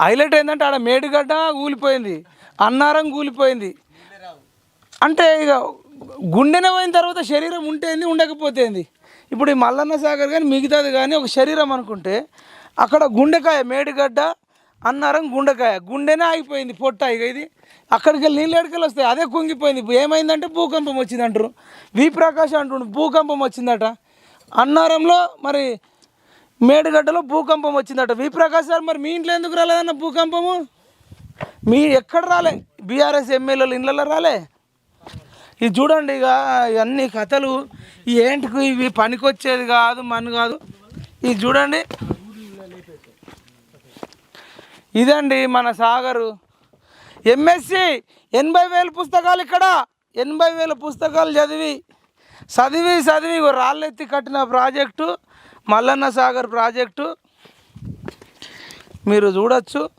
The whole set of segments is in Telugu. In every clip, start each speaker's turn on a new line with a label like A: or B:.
A: హైలైట్ ఏంటంటే ఆడ మేడిగడ్డ కూలిపోయింది అన్నారం కూలిపోయింది. అంటే ఇక గుండెన పోయిన తర్వాత శరీరం ఉంటేంది ఉండకపోతేంది ఇప్పుడు ఈ మల్లన్న సాగర్ కానీ మిగతాది కానీ ఒక శరీరం అనుకుంటే అక్కడ గుండెకాయ మేడిగడ్డ అన్నారం గుండెకాయ. గుండెనే ఆగిపోయింది పొట్ట ఇక ఇది. అక్కడికి వెళ్ళి నీళ్ళు వస్తాయి? అదే కుంగిపోయింది. ఏమైందంటే భూకంపం వచ్చింది అంటారు వి ప్రకాష్ అంటుండు భూకంపం వచ్చిందట. అన్నారంలో మరి మేడిగడ్డలో భూకంపం వచ్చిందట. వి ప్రకాష్ సార్ మరి మీ ఇంట్లో ఎందుకు రాలేదన్న భూకంపము? మీ ఎక్కడ రాలే? బీఆర్ఎస్ ఎమ్మెల్యేలు ఇళ్ళలో రాలే? ఇది చూడండి ఇక ఇవన్నీ కథలు. ఈ ఏంటికి ఇవి పనికొచ్చేది కాదు మన కాదు. ఇది చూడండి. ఇదండి మన సాగరు. ఎంఎస్సి ఎనభై వేల పుస్తకాలు ఇక్కడ. ఎనభై వేల పుస్తకాలు చదివి చదివి చదివి రాళ్ళెత్తి కట్టిన ప్రాజెక్టు మల్లన్న సాగర్ ప్రాజెక్టు. మీరు చూడొచ్చు.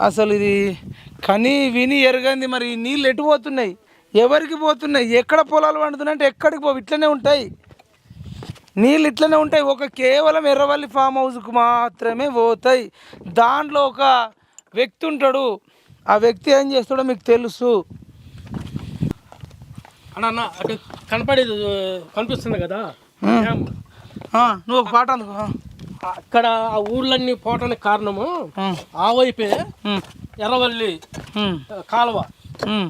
A: అసలు ఇది కని విని ఎరగంది. మరి నీళ్ళు ఎటు పోతున్నాయి? ఎవరికి పోతున్నాయి? ఎక్కడ పొలాలు పండుతున్నాయి అంటే ఎక్కడికి పో ఇట్లనే ఉంటాయి. నీళ్ళు ఇట్లనే ఉంటాయి. ఒక కేవలం ఎర్రవల్లి ఫామ్ హౌస్కు మాత్రమే పోతాయి. దాంట్లో ఒక వ్యక్తి ఉంటాడు. ఆ వ్యక్తి ఏం చేస్తాడో మీకు తెలుసు.
B: అన్న అన్న అటు కనపడేది కనిపిస్తుంది కదా?
A: నువ్వు ఒక పాట అందుకో.
B: అక్కడ ఆ ఊర్లన్నీ పోవటానికి కారణము ఆ. వైపే ఎర్రవల్లి కాలువ.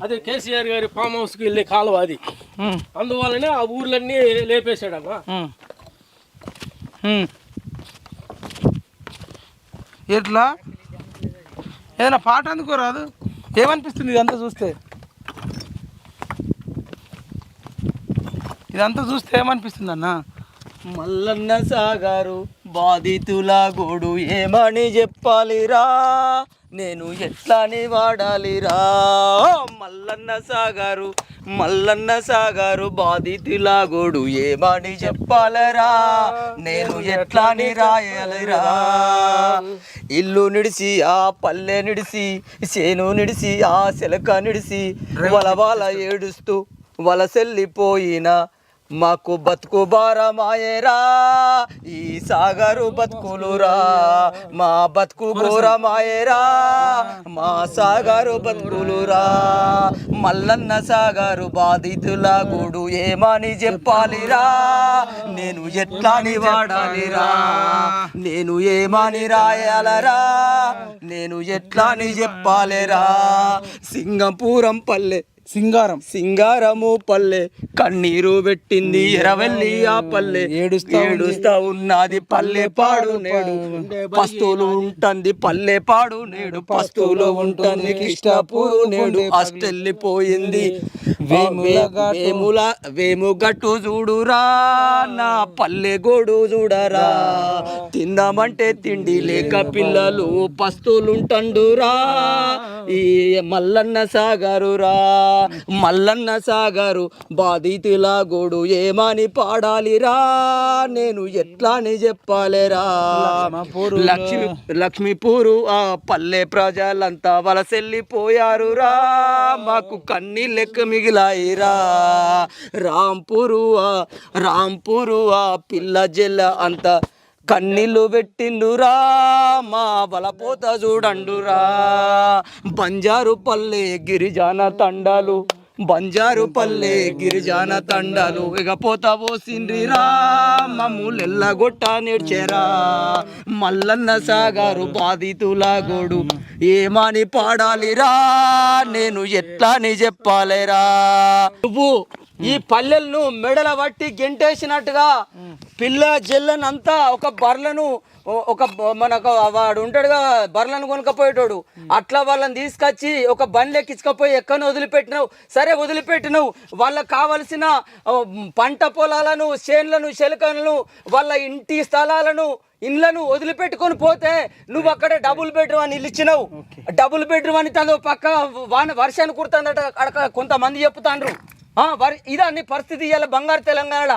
B: అదే కేసీఆర్ గారి ఫామ్ హౌస్కి వెళ్ళే కాలువ అది. అందువల్లనే ఆ ఊర్లన్నీ లేపేశాడన్న.
A: ఎట్లా? ఏదైనా పాట అందుకోరాదు ఏమనిపిస్తుంది ఇదంతా చూస్తే? ఇదంతా చూస్తే ఏమనిపిస్తుంది అన్న
C: మల్లన్న సాగారు బాధితుల గోడు ఏమని చెప్పాలిరా? నేను ఎట్లాని వాడాలిరా? మల్లన్న సాగారు మల్లన్న సాగారు బాధితుల గోడు ఏమని చెప్పాలరా? నేను ఎట్లాని రాయాలిరా? ఇల్లు నిడిసి ఆ పల్లె నిడిసి చేను నిడిసి ఆ శిలక నిడిసి వలవాల ఏడుస్తూ వలసెల్లిపోయిన మాకు బతుకు భారమాయేరా ఈ సాగరు బతుకులురా. మా బతుకు ఘోరమాయేరా మా సాగరు బతుకులురా. మల్లన్న సాగరు బాధితుల గూడు ఏమని చెప్పాలిరా? నేను ఎట్లాని వాడాలిరా? నేను ఏమని రాయాలరా? నేను ఎట్లాని చెప్పాలిరా? సింగపూరం పల్లె
A: సింగారం.
C: సింగారము పల్లె కన్నీరు పెట్టింది ఎరవెల్లి ఆ పల్లె.
A: ఏడుస్తా
C: ఏడుస్తా ఉన్నది పల్లె పాడు నేడు. పస్తులు ఉంటుంది పల్లె పాడు నేడు. పస్తులు ఉంటుంది కృష్ణపూరు నేడు. అష్టెళ్ళిపోయింది వేముల వేము గట్టు చూడురా నా పల్లె గోడు చూడరా. తిందామంటే తిండి లేక పిల్లలు పస్తులుంటండురా. ఈ మల్లన్న సాగరురా మల్లన్న సాగరు బాధితుల గోడు ఏమని పాడాలిరా. నేను ఎట్లాని చెప్పాలిరా. లక్ష్మి లక్ష్మీపూరు ఆ పల్లె ప్రజలంతా వలసెళ్ళిపోయారురా మాకు కన్నీ లెక్క మిగిలాయిరా రాంపూరు ఆ రాంపురువా ఆ పిల్ల జెల్ల అంతా కన్నీళ్ళు పెట్టిండురా. మా బలపోత చూడండురా. బంజారు పల్లె గిరిజాన తండాలు బంజారు పల్లె ఇక తండాలు ఇకపోత పోసిండ్రిరా. మమ్ములు ఎల్లగొట్ట నేర్చేరా. మల్లన్న సాగారు బాధితుల గోడు ఏమని పాడాలిరా? నేను ఎట్లా అని చెప్పాలిరా? నువ్వు ఈ పల్లెలను మెడల పట్టి గెంటేసినట్టుగా పిల్ల జల్లనంతా ఒక బర్లను ఒక మనకు వాడు ఉంటాడుగా బర్లను కొనుక్కపోయేటోడు. అట్లా వాళ్ళని తీసుకొచ్చి ఒక బండ్లు ఎక్కించుకపోయి ఎక్కడో వదిలిపెట్టినావు. సరే వదిలిపెట్టినావు. వాళ్ళకి కావలసిన పంట పొలాలను చేన్లను శెలకలను వాళ్ళ ఇంటి స్థలాలను ఇండ్లను వదిలిపెట్టుకొని పోతే నువ్వు అక్కడ డబుల్ బెడ్రూమ్ అని ఇల్లు ఇచ్చినావు డబుల్ బెడ్రూమ్ అని తను పక్క వాన వర్షాన్ని కుడుతుందట అక్కడ కొంతమంది చెప్తాండ్రు. ఇదా నీ పరిస్థితి ఇవాళ బంగారు తెలంగాణ